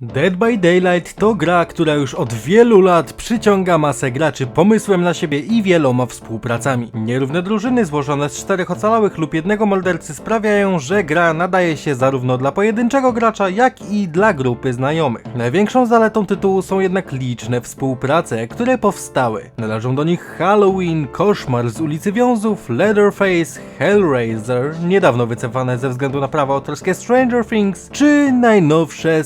Dead by Daylight to gra, która już od wielu lat przyciąga masę graczy pomysłem na siebie i wieloma współpracami. Nierówne drużyny złożone z czterech ocalałych lub jednego mordercy sprawiają, że gra nadaje się zarówno dla pojedynczego gracza, jak i dla grupy znajomych. Największą zaletą tytułu są jednak liczne współprace, które powstały. Należą do nich Halloween, Koszmar z ulicy Wiązów, Leatherface, Hellraiser, niedawno wycofane ze względu na prawa autorskie Stranger Things, czy najnowsze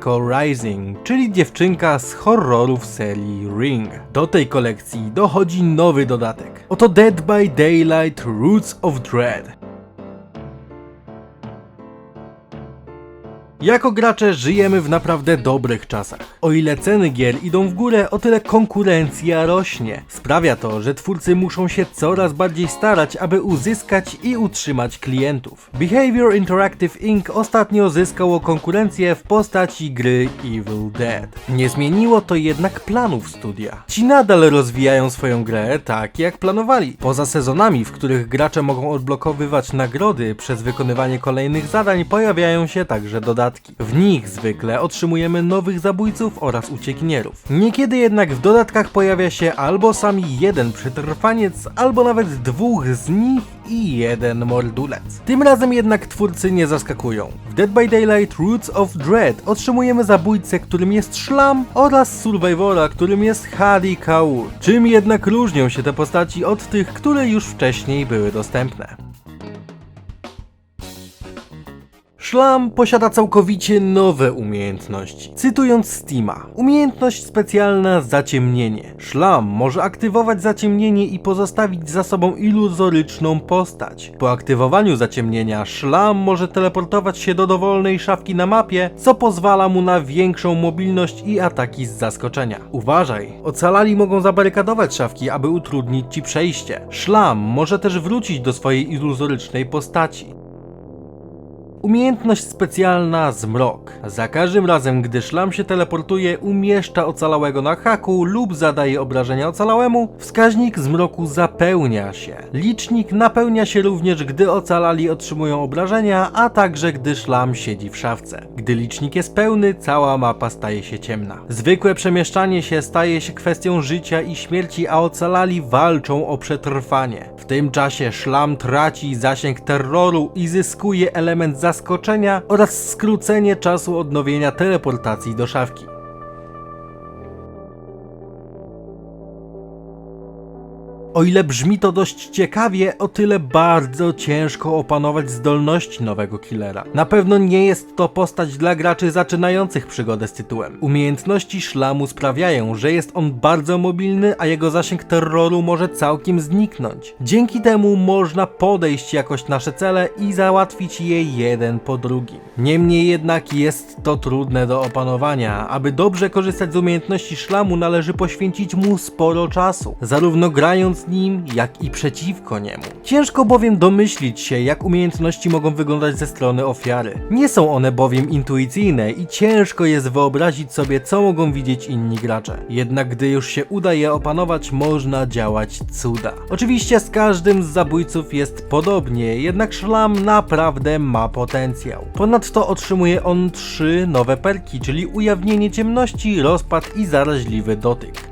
Sadako Rising, czyli dziewczynka z horrorów serii Ring. Do tej kolekcji dochodzi nowy dodatek. Oto Dead by Daylight Roots of Dread. Jako gracze żyjemy w naprawdę dobrych czasach. O ile ceny gier idą w górę, o tyle konkurencja rośnie. Sprawia to, że twórcy muszą się coraz bardziej starać, aby uzyskać i utrzymać klientów. Behavior Interactive Inc. ostatnio zyskało konkurencję w postaci gry Evil Dead. Nie zmieniło to jednak planów studia. Ci nadal rozwijają swoją grę tak jak planowali. Poza sezonami, w których gracze mogą odblokowywać nagrody przez wykonywanie kolejnych zadań, pojawiają się także dodatki. W nich zwykle otrzymujemy nowych zabójców oraz uciekinierów. Niekiedy jednak w dodatkach pojawia się albo sami jeden przetrwaniec, albo nawet dwóch z nich i jeden mordulec. Tym razem jednak twórcy nie zaskakują. W Dead by Daylight Roots of Dread otrzymujemy zabójcę, którym jest Szlam oraz Survivora, którym jest Hadi Kaur. Czym jednak różnią się te postaci od tych, które już wcześniej były dostępne? Szlam posiada całkowicie nowe umiejętności. Cytując Steama, umiejętność specjalna zaciemnienie. Szlam może aktywować zaciemnienie i pozostawić za sobą iluzoryczną postać. Po aktywowaniu zaciemnienia, szlam może teleportować się do dowolnej szafki na mapie, co pozwala mu na większą mobilność i ataki z zaskoczenia. Uważaj, ocalali mogą zabarykadować szafki, aby utrudnić ci przejście. Szlam może też wrócić do swojej iluzorycznej postaci. Umiejętność specjalna Zmrok. Za każdym razem, gdy szlam się teleportuje, umieszcza ocalałego na haku lub zadaje obrażenia ocalałemu, wskaźnik zmroku zapełnia się. Licznik napełnia się również, gdy ocalali otrzymują obrażenia, a także gdy szlam siedzi w szafce. Gdy licznik jest pełny, cała mapa staje się ciemna. Zwykłe przemieszczanie się staje się kwestią życia i śmierci, a ocalali walczą o przetrwanie. W tym czasie szlam traci zasięg terroru i zyskuje element zaskoczenia oraz skrócenie czasu odnowienia teleportacji do szafki. O ile brzmi to dość ciekawie, o tyle bardzo ciężko opanować zdolności nowego killera. Na pewno nie jest to postać dla graczy zaczynających przygodę z tytułem. Umiejętności szlamu sprawiają, że jest on bardzo mobilny, a jego zasięg terroru może całkiem zniknąć. Dzięki temu można podejść jakoś nasze cele i załatwić je jeden po drugim. Niemniej jednak jest to trudne do opanowania. Aby dobrze korzystać z umiejętności szlamu należy poświęcić mu sporo czasu, zarówno grając z nim, jak i przeciwko niemu. Ciężko bowiem domyślić się, jak umiejętności mogą wyglądać ze strony ofiary. Nie są one bowiem intuicyjne i ciężko jest wyobrazić sobie, co mogą widzieć inni gracze. Jednak gdy już się uda je opanować, można działać cuda. Oczywiście z każdym z zabójców jest podobnie, jednak szlam naprawdę ma potencjał. Ponadto otrzymuje on trzy nowe perki, czyli ujawnienie ciemności, rozpad i zaraźliwy dotyk.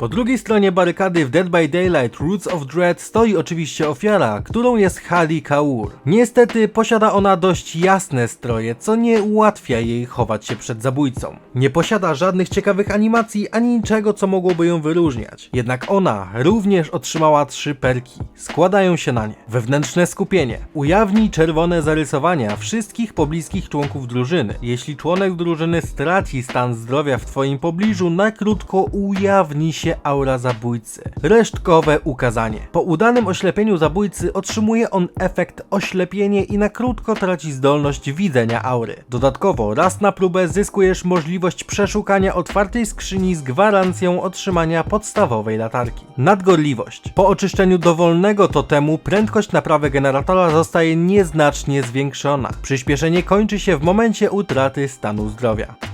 Po drugiej stronie barykady w Dead by Daylight Roots of Dread stoi oczywiście ofiara, którą jest Hadi Kaur. Niestety posiada ona dość jasne stroje, co nie ułatwia jej chować się przed zabójcą. Nie posiada żadnych ciekawych animacji ani niczego, co mogłoby ją wyróżniać. Jednak ona również otrzymała trzy perki. Składają się na nie. Wewnętrzne skupienie. Ujawnij czerwone zarysowania wszystkich pobliskich członków drużyny. Jeśli członek drużyny straci stan zdrowia w twoim pobliżu, na krótko ujawni się aura zabójcy. Resztkowe ukazanie. Po udanym oślepieniu zabójcy otrzymuje on efekt oślepienie i na krótko traci zdolność widzenia aury. Dodatkowo raz na próbę zyskujesz możliwość przeszukania otwartej skrzyni z gwarancją otrzymania podstawowej latarki. Nadgorliwość. Po oczyszczeniu dowolnego totemu prędkość naprawy generatora zostaje nieznacznie zwiększona. Przyspieszenie kończy się w momencie utraty stanu zdrowia.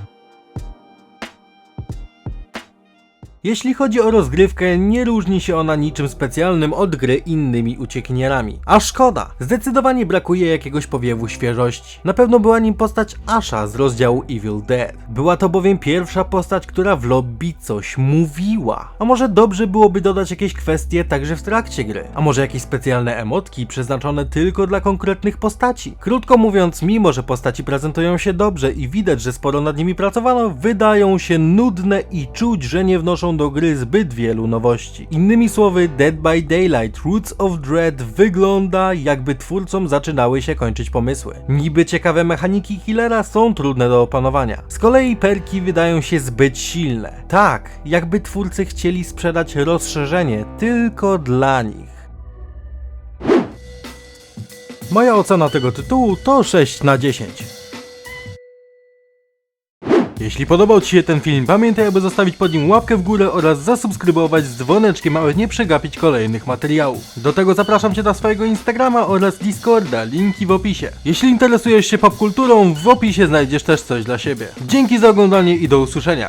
Jeśli chodzi o rozgrywkę, nie różni się ona niczym specjalnym od gry innymi uciekinierami. A szkoda, zdecydowanie brakuje jakiegoś powiewu świeżości. Na pewno była nim postać Asha z rozdziału Evil Dead. Była to bowiem pierwsza postać, która w lobby coś mówiła. A może dobrze byłoby dodać jakieś kwestie także w trakcie gry? A może jakieś specjalne emotki przeznaczone tylko dla konkretnych postaci? Krótko mówiąc, mimo że postaci prezentują się dobrze i widać, że sporo nad nimi pracowano, wydają się nudne i czuć, że nie wnoszą do gry zbyt wielu nowości. Innymi słowy, Dead by Daylight Roots of Dread wygląda jakby twórcom zaczynały się kończyć pomysły. Niby ciekawe mechaniki killera są trudne do opanowania. Z kolei perki wydają się zbyt silne. Tak, jakby twórcy chcieli sprzedać rozszerzenie tylko dla nich. Moja ocena tego tytułu to 6 na 10. Jeśli podobał Ci się ten film, pamiętaj, aby zostawić pod nim łapkę w górę oraz zasubskrybować z dzwoneczkiem, aby nie przegapić kolejnych materiałów. Do tego zapraszam Cię na swojego Instagrama oraz Discorda, linki w opisie. Jeśli interesujesz się popkulturą, w opisie znajdziesz też coś dla siebie. Dzięki za oglądanie i do usłyszenia.